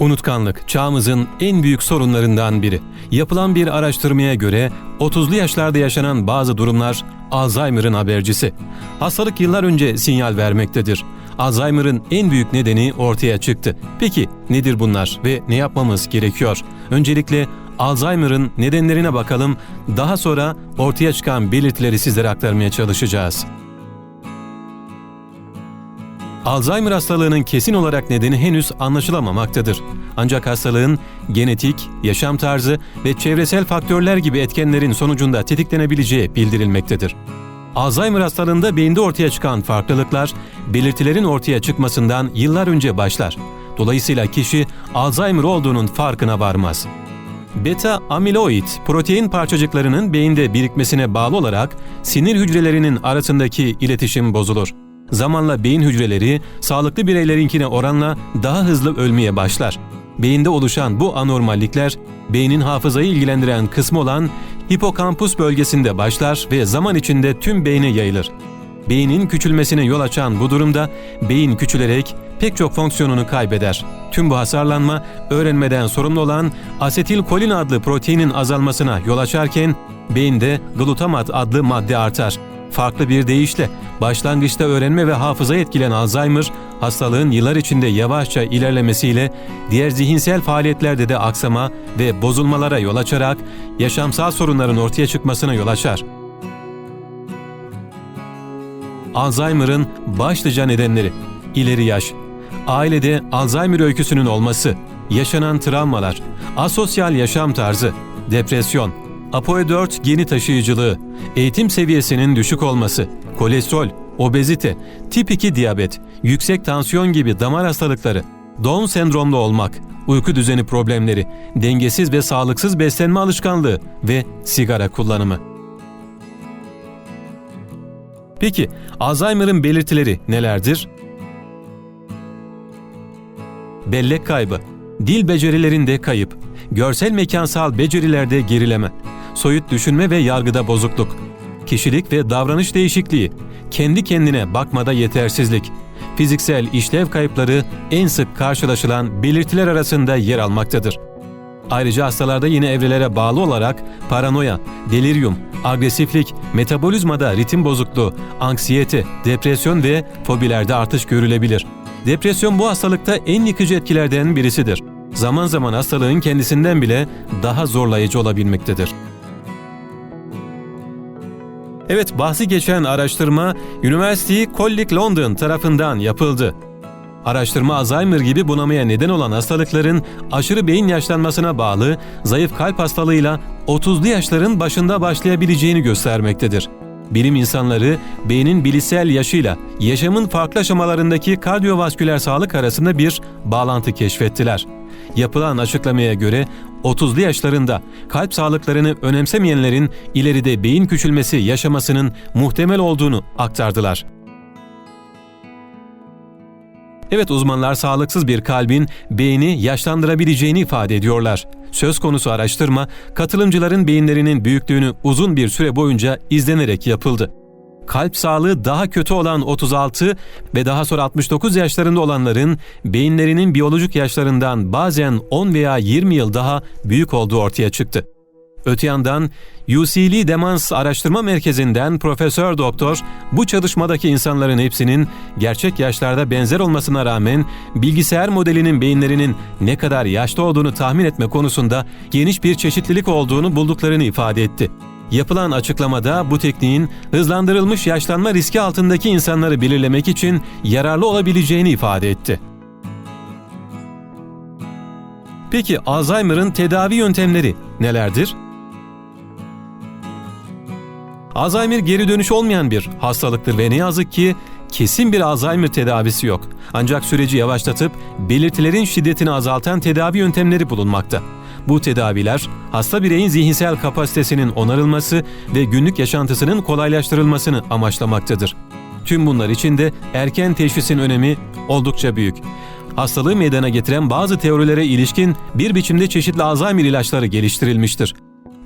Unutkanlık çağımızın en büyük sorunlarından biri. Yapılan bir araştırmaya göre 30'lu yaşlarda yaşanan bazı durumlar Alzheimer'ın habercisi. Hastalık yıllar önce sinyal vermektedir. Alzheimer'ın en büyük nedeni ortaya çıktı. Peki nedir bunlar ve ne yapmamız gerekiyor? Öncelikle Alzheimer'ın nedenlerine bakalım. Daha sonra ortaya çıkan belirtileri sizlere aktarmaya çalışacağız. Alzheimer hastalığının kesin olarak nedeni henüz anlaşılamamaktadır. Ancak hastalığın genetik, yaşam tarzı ve çevresel faktörler gibi etkenlerin sonucunda tetiklenebileceği bildirilmektedir. Alzheimer hastalığında beyinde ortaya çıkan farklılıklar, belirtilerin ortaya çıkmasından yıllar önce başlar. Dolayısıyla kişi Alzheimer olduğunun farkına varmaz. Beta amiloid protein parçacıklarının beyinde birikmesine bağlı olarak sinir hücrelerinin arasındaki iletişim bozulur. Zamanla beyin hücreleri sağlıklı bireylerinkine oranla daha hızlı ölmeye başlar. Beyinde oluşan bu anormallikler beynin hafızayı ilgilendiren kısmı olan hipokampus bölgesinde başlar ve zaman içinde tüm beyne yayılır. Beynin küçülmesine yol açan bu durumda beyin küçülerek pek çok fonksiyonunu kaybeder. Tüm bu hasarlanma öğrenmeden sorumlu olan asetilkolin adlı proteinin azalmasına yol açarken beyinde glutamat adlı madde artar. Farklı bir deyişle başlangıçta öğrenme ve hafızayı etkileyen Alzheimer, hastalığın yıllar içinde yavaşça ilerlemesiyle diğer zihinsel faaliyetlerde de aksama ve bozulmalara yol açarak yaşamsal sorunların ortaya çıkmasına yol açar. Alzheimer'ın başlıca nedenleri ileri yaş, ailede Alzheimer öyküsünün olması, yaşanan travmalar, asosyal yaşam tarzı, depresyon, APOE4 geni taşıyıcılığı, eğitim seviyesinin düşük olması, kolesterol, obezite, tip 2 diyabet, yüksek tansiyon gibi damar hastalıkları, Down sendromlu olmak, uyku düzeni problemleri, dengesiz ve sağlıksız beslenme alışkanlığı ve sigara kullanımı. Peki Alzheimer'ın belirtileri nelerdir? Bellek kaybı, dil becerilerinde kayıp, görsel mekansal becerilerde gerileme, soyut düşünme ve yargıda bozukluk, kişilik ve davranış değişikliği, kendi kendine bakmada yetersizlik, fiziksel işlev kayıpları en sık karşılaşılan belirtiler arasında yer almaktadır. Ayrıca hastalarda yine evrelere bağlı olarak paranoya, delirium, agresiflik, metabolizmada ritim bozukluğu, anksiyete, depresyon ve fobilerde artış görülebilir. Depresyon bu hastalıkta en yıkıcı etkilerden birisidir. Zaman zaman hastalığın kendisinden bile daha zorlayıcı olabilmektedir. Evet, bahsi geçen araştırma University College London tarafından yapıldı. Araştırma Alzheimer gibi bunamaya neden olan hastalıkların aşırı beyin yaşlanmasına bağlı zayıf kalp hastalığıyla 30'lu yaşların başında başlayabileceğini göstermektedir. Bilim insanları beynin bilişsel yaşıyla yaşamın farklı aşamalarındaki kardiyovasküler sağlık arasında bir bağlantı keşfettiler. Yapılan açıklamaya göre 30'lu yaşlarında kalp sağlıklarını önemsemeyenlerin ileride beyin küçülmesi yaşamasının muhtemel olduğunu aktardılar. Evet uzmanlar sağlıksız bir kalbin beyni yaşlandırabileceğini ifade ediyorlar. Söz konusu araştırma katılımcıların beyinlerinin büyüklüğünü uzun bir süre boyunca izlenerek yapıldı. Kalp sağlığı daha kötü olan 36 ve daha sonra 69 yaşlarında olanların beyinlerinin biyolojik yaşlarından bazen 10 veya 20 yıl daha büyük olduğu ortaya çıktı. Öte yandan UCL Demans Araştırma Merkezi'nden Profesör Doktor bu çalışmadaki insanların hepsinin gerçek yaşlarda benzer olmasına rağmen bilgisayar modelinin beyinlerinin ne kadar yaşlı olduğunu tahmin etme konusunda geniş bir çeşitlilik olduğunu bulduklarını ifade etti. Yapılan açıklamada bu tekniğin hızlandırılmış yaşlanma riski altındaki insanları belirlemek için yararlı olabileceğini ifade etti. Peki Alzheimer'ın tedavi yöntemleri nelerdir? Alzheimer geri dönüş olmayan bir hastalıktır ve ne yazık ki kesin bir Alzheimer tedavisi yok. Ancak süreci yavaşlatıp belirtilerin şiddetini azaltan tedavi yöntemleri bulunmakta. Bu tedaviler hasta bireyin zihinsel kapasitesinin onarılması ve günlük yaşantısının kolaylaştırılmasını amaçlamaktadır. Tüm bunlar için de erken teşhisin önemi oldukça büyük. Hastalığı meydana getiren bazı teorilere ilişkin bir biçimde çeşitli Alzheimer ilaçları geliştirilmiştir.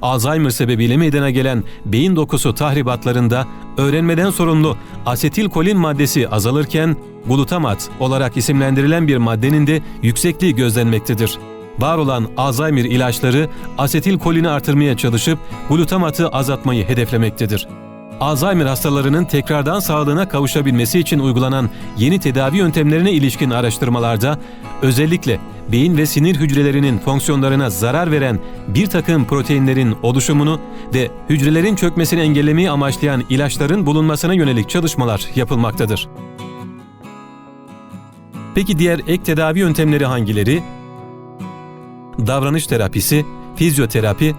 Alzheimer sebebiyle meydana gelen beyin dokusu tahribatlarında öğrenmeden sorumlu asetilkolin maddesi azalırken glutamat olarak isimlendirilen bir maddenin de yüksekliği gözlenmektedir. Var olan Alzheimer ilaçları asetilkolini artırmaya çalışıp glutamatı azaltmayı hedeflemektedir. Alzheimer hastalarının tekrardan sağlığına kavuşabilmesi için uygulanan yeni tedavi yöntemlerine ilişkin araştırmalarda özellikle beyin ve sinir hücrelerinin fonksiyonlarına zarar veren bir takım proteinlerin oluşumunu ve hücrelerin çökmesini engellemeyi amaçlayan ilaçların bulunmasına yönelik çalışmalar yapılmaktadır. Peki diğer ek tedavi yöntemleri hangileri? Davranış terapisi, fizyoterapi,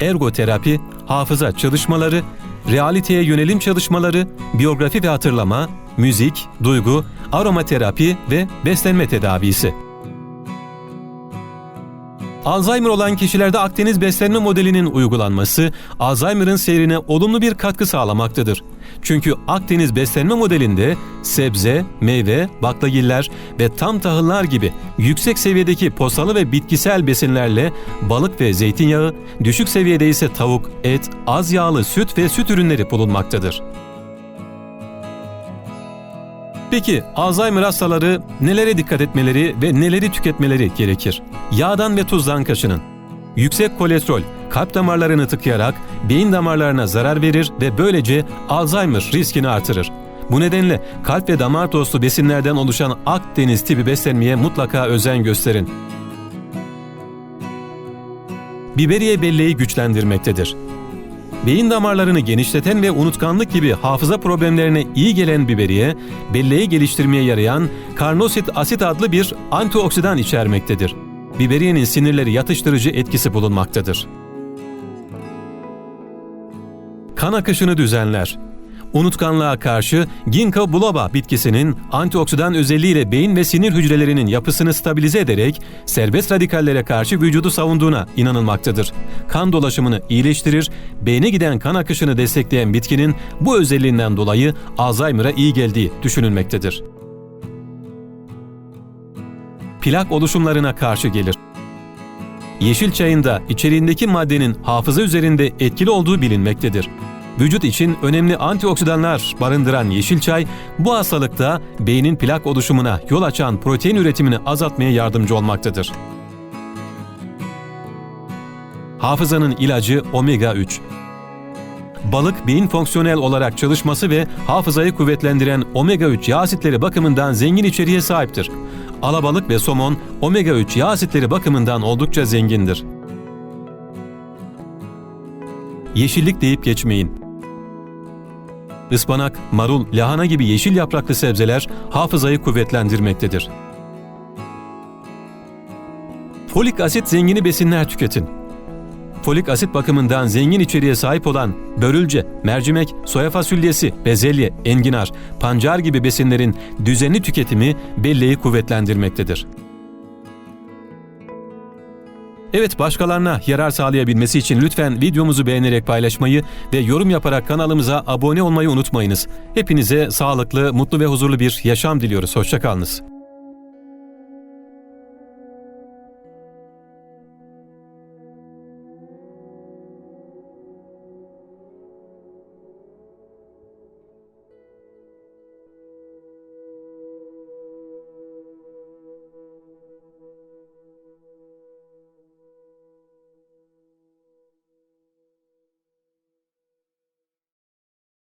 ergoterapi, hafıza çalışmaları, realiteye yönelim çalışmaları, biyografi ve hatırlama, müzik, duygu, aromaterapi ve beslenme tedavisi. Alzheimer olan kişilerde Akdeniz beslenme modelinin uygulanması Alzheimer'ın seyrine olumlu bir katkı sağlamaktadır. Çünkü Akdeniz beslenme modelinde sebze, meyve, baklagiller ve tam tahıllar gibi yüksek seviyedeki posalı ve bitkisel besinlerle balık ve zeytinyağı, düşük seviyede ise tavuk, et, az yağlı süt ve süt ürünleri bulunmaktadır. Peki Alzheimer hastaları nelere dikkat etmeleri ve neleri tüketmeleri gerekir? Yağdan ve tuzdan kaçının. Yüksek kolesterol kalp damarlarını tıkayarak beyin damarlarına zarar verir ve böylece Alzheimer riskini artırır. Bu nedenle kalp ve damar tostu besinlerden oluşan Akdeniz tipi beslenmeye mutlaka özen gösterin. Biberiye belleği güçlendirmektedir. Beyin damarlarını genişleten ve unutkanlık gibi hafıza problemlerine iyi gelen biberiye, belleği geliştirmeye yarayan karnosit asit adlı bir antioksidan içermektedir. Biberiyenin sinirleri yatıştırıcı etkisi bulunmaktadır. Kan akışını düzenler. Unutkanlığa karşı ginkgo biloba bitkisinin antioksidan özelliğiyle beyin ve sinir hücrelerinin yapısını stabilize ederek serbest radikallere karşı vücudu savunduğuna inanılmaktadır. Kan dolaşımını iyileştirir, beyne giden kan akışını destekleyen bitkinin bu özelliğinden dolayı Alzheimer'a iyi geldiği düşünülmektedir. Plak oluşumlarına karşı gelir. Yeşil çayında içeriğindeki maddenin hafıza üzerinde etkili olduğu bilinmektedir. Vücut için önemli antioksidanlar barındıran yeşil çay, bu hastalıkta beynin plak oluşumuna yol açan protein üretimini azaltmaya yardımcı olmaktadır. Hafızanın ilacı omega 3. Balık beyin fonksiyonel olarak çalışması ve hafızayı kuvvetlendiren omega 3 yağ asitleri bakımından zengin içeriğe sahiptir. Alabalık ve somon omega 3 yağ asitleri bakımından oldukça zengindir. Yeşillik deyip geçmeyin. Ispanak, marul, lahana gibi yeşil yapraklı sebzeler hafızayı kuvvetlendirmektedir. Folik asit zengini besinler tüketin. Folik asit bakımından zengin içeriğe sahip olan börülce, mercimek, soya fasulyesi, bezelye, enginar, pancar gibi besinlerin düzenli tüketimi belleği kuvvetlendirmektedir. Evet başkalarına yarar sağlayabilmesi için lütfen videomuzu beğenerek paylaşmayı ve yorum yaparak kanalımıza abone olmayı unutmayınız. Hepinize sağlıklı, mutlu ve huzurlu bir yaşam diliyoruz. Hoşçakalınız.